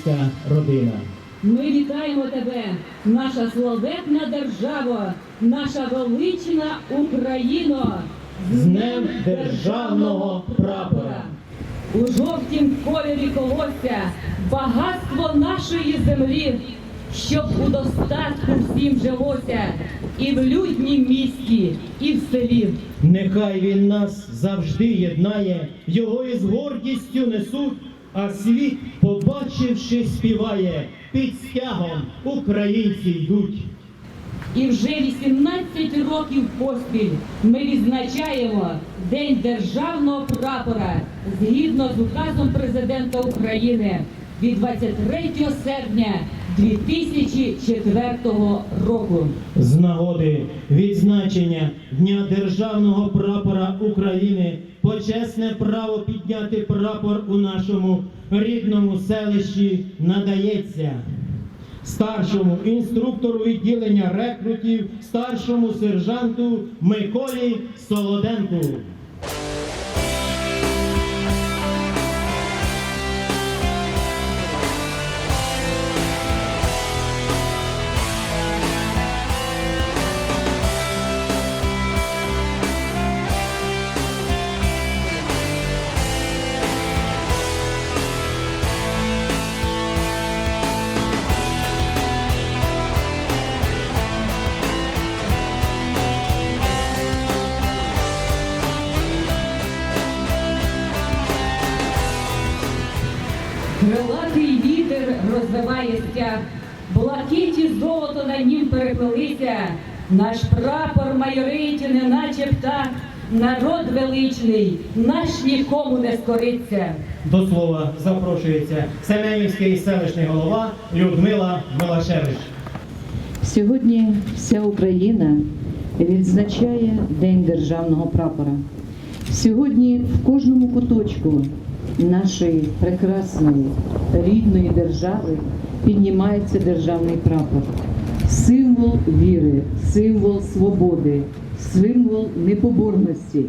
українська родина. Ми вітаємо тебе, наша славетна держава, наша велична Україно, З Днем Державного прапора! У жовтім кольорі колосся багатство нашої землі, щоб у достатку всім жилося і в люднім місті, і в селі. Нехай він нас завжди єднає, його із гордістю несуть, а світ, побачивши, співає, під стягом українці йдуть. І вже 18 років поспіль ми відзначаємо День державного прапора згідно з указом президента України від 23 серпня 2004 року. З нагоди відзначення Дня Державного прапора України почесне право підняти прапор у нашому рідному селищі надається старшому інструктору відділення рекрутів, старшому сержанту Миколі Солоденку. Крилатий вітер розвиває стяг, блакиті золото на нім переплелися. Наш прапор майорить, неначе птах, народ величний, наш нікому не скориться. До слова запрошується Семенівський селищний голова Людмила Милашевич. Сьогодні вся Україна відзначає День державного прапора. Сьогодні в кожному куточку нашої прекрасної рідної держави піднімається державний прапор. Символ віри, символ свободи, символ непоборності.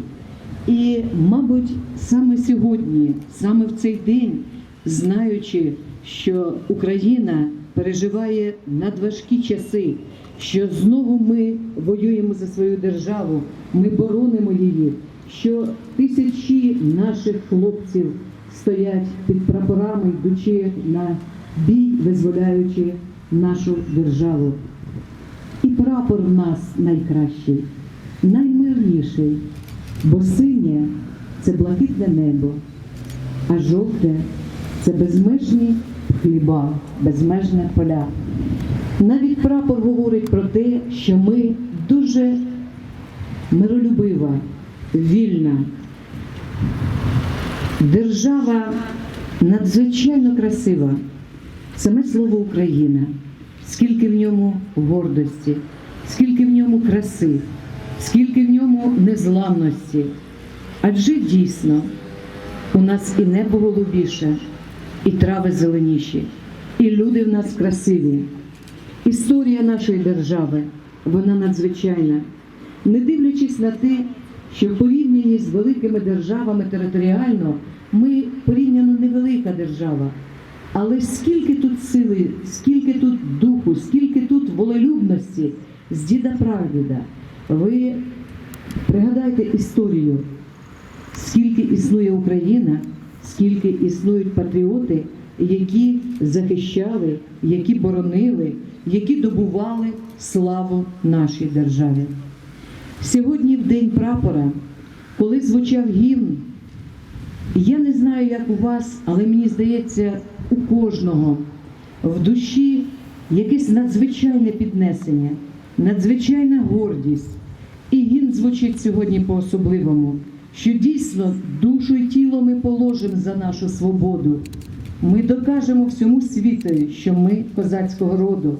І, мабуть, саме сьогодні, саме в цей день, знаючи, що Україна переживає надважкі часи, що знову ми воюємо за свою державу, ми боронимо її, що тисячі наших хлопців стоять під прапорами, йдучи на бій, визволяючи нашу державу. І прапор в нас найкращий, наймирніший, бо синє це блакитне небо, а жовте це безмежні хліба, безмежне поля. Навіть прапор говорить про те, що ми дуже миролюбива, вільна. Держава надзвичайно красива. Саме слово Україна, скільки в ньому гордості, скільки в ньому краси, скільки в ньому незламності. Адже дійсно у нас і небо голубіше, і трави зеленіші, і люди в нас красиві. Історія нашої держави, вона надзвичайна. Не дивлячись на те, що в порівнянні з великими державами територіально ми порівняно невелика держава. Але скільки тут сили, скільки тут духу, скільки тут волелюбності з діда прадіда. Ви пригадайте історію, скільки існує Україна, скільки існують патріоти, які захищали, які боронили, які добували славу нашій державі. Сьогодні, в день прапора, коли звучав гімн, я не знаю, як у вас, але мені здається, у кожного в душі якесь надзвичайне піднесення, надзвичайна гордість. І гімн звучить сьогодні по-особливому, що дійсно душу і тіло ми положимо за нашу свободу. Ми докажемо всьому світові, що ми козацького роду.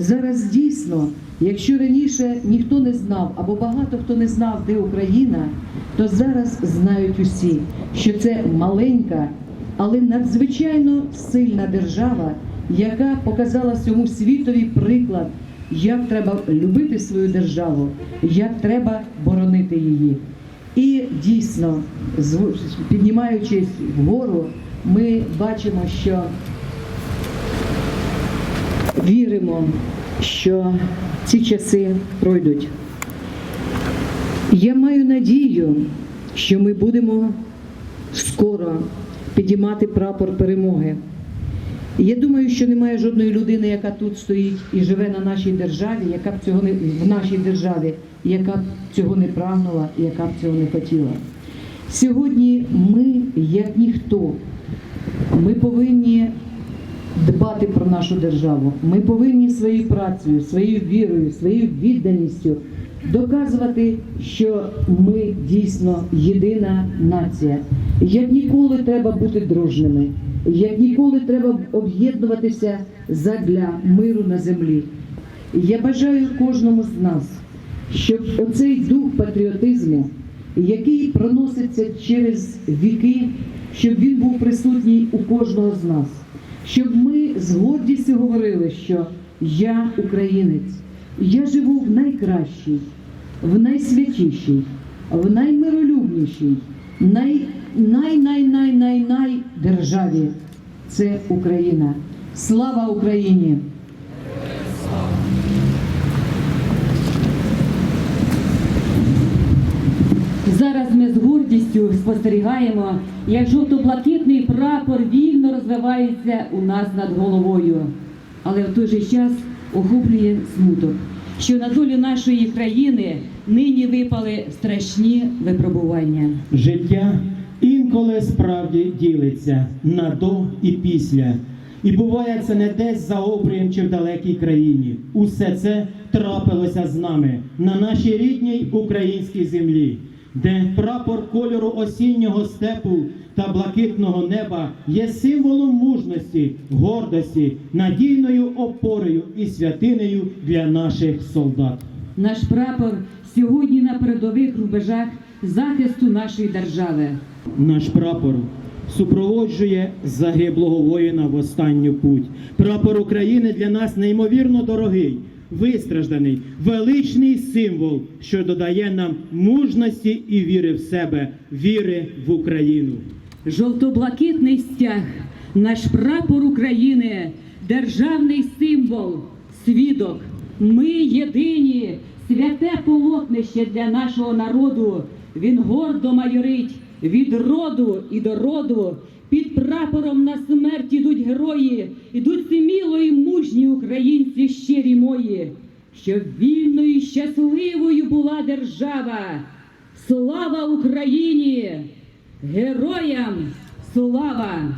Зараз дійсно, якщо раніше ніхто не знав або багато хто не знав, де Україна, то зараз знають усі, що це маленька, але надзвичайно сильна держава, яка показала всьому світові приклад, як треба любити свою державу, як треба боронити її. І дійсно, піднімаючись вгору, ми бачимо, що віримо, що ці часи пройдуть. Я маю надію, що ми будемо скоро підіймати прапор перемоги. Я думаю, що немає жодної людини, яка тут стоїть і живе на нашій державі, яка б цього не в нашій державі, яка б цього не прагнула, яка б цього не хотіла. Сьогодні ми, як ніхто, ми повинні дбати про нашу державу. Ми повинні своєю працею, своєю вірою, своєю відданістю доказувати, що ми дійсно єдина нація. Як ніколи треба бути дружними, як ніколи треба об'єднуватися задля миру на землі. Я бажаю кожному з нас, щоб оцей дух патріотизму, який проноситься через віки, щоб він був присутній у кожного з нас, щоб ми з гордістю говорили, що я українець, я живу в найкращій, в найсвятішій, в наймиролюбнішій, най, най, най, най, най, най державі. Це Україна. Слава Україні! Зараз ми з гордістю спостерігаємо, як жовто-блакитний прапор вільно розвивається у нас над головою. Але в той же час охоплює смуток, що на долю нашої країни нині випали страшні випробування. Життя інколи справді ділиться на до і після. І буває це не десь за обрієм чи в далекій країні. Усе це трапилося з нами на нашій рідній українській землі, де прапор кольору осіннього степу та блакитного неба є символом мужності, гордості, надійною опорою і святинею для наших солдат. Наш прапор сьогодні на передових рубежах захисту нашої держави. Наш прапор супроводжує загиблого воїна в останню путь. Прапор України для нас неймовірно дорогий, вистражданий, величний символ, що додає нам мужності і віри в себе, віри в Україну. Жовто-блакитний стяг, наш прапор України, державний символ, свідок. Ми єдині, святе полотнище для нашого народу. Він гордо майорить від роду і до роду. Під прапором на смерть ідуть герої, ідуть сміло і мужні українці щирі мої, щоб вільною і щасливою була держава. Слава Україні! Героям слава!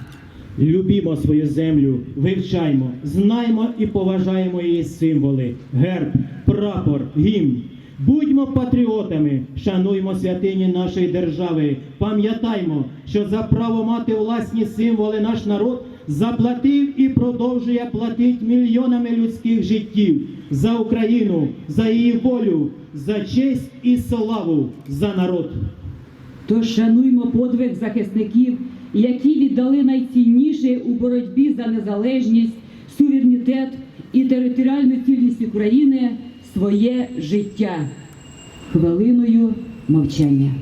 Любімо свою землю, вивчаймо, знаймо і поважаємо її символи, герб, прапор, гімн. Будьмо патріотами, шануймо святині нашої держави. Пам'ятаймо, що за право мати власні символи наш народ заплатив і продовжує платити мільйонами людських життів за Україну, за її волю, за честь і славу за народ. Тож шануймо подвиг захисників, які віддали найцінніше у боротьбі за незалежність, суверенітет і територіальну цілісність України своє життя. Хвилиною мовчання.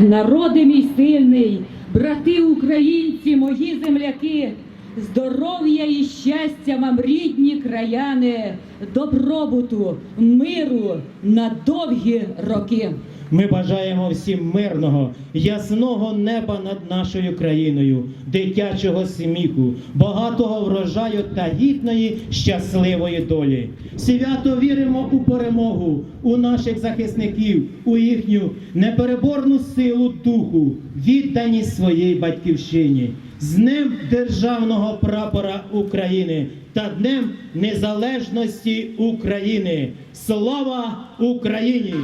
Народи мій сильний, брати українці, мої земляки, здоров'я і щастя вам, рідні краяни, добробуту, миру на довгі роки. Ми бажаємо всім мирного, ясного неба над нашою країною, дитячого сміху, багатого врожаю та гідної щасливої долі. Свято віримо у перемогу, у наших захисників, у їхню непереборну силу духу, відданість своїй батьківщині. З Днем Державного прапора України та Днем Незалежності України. Слава Україні!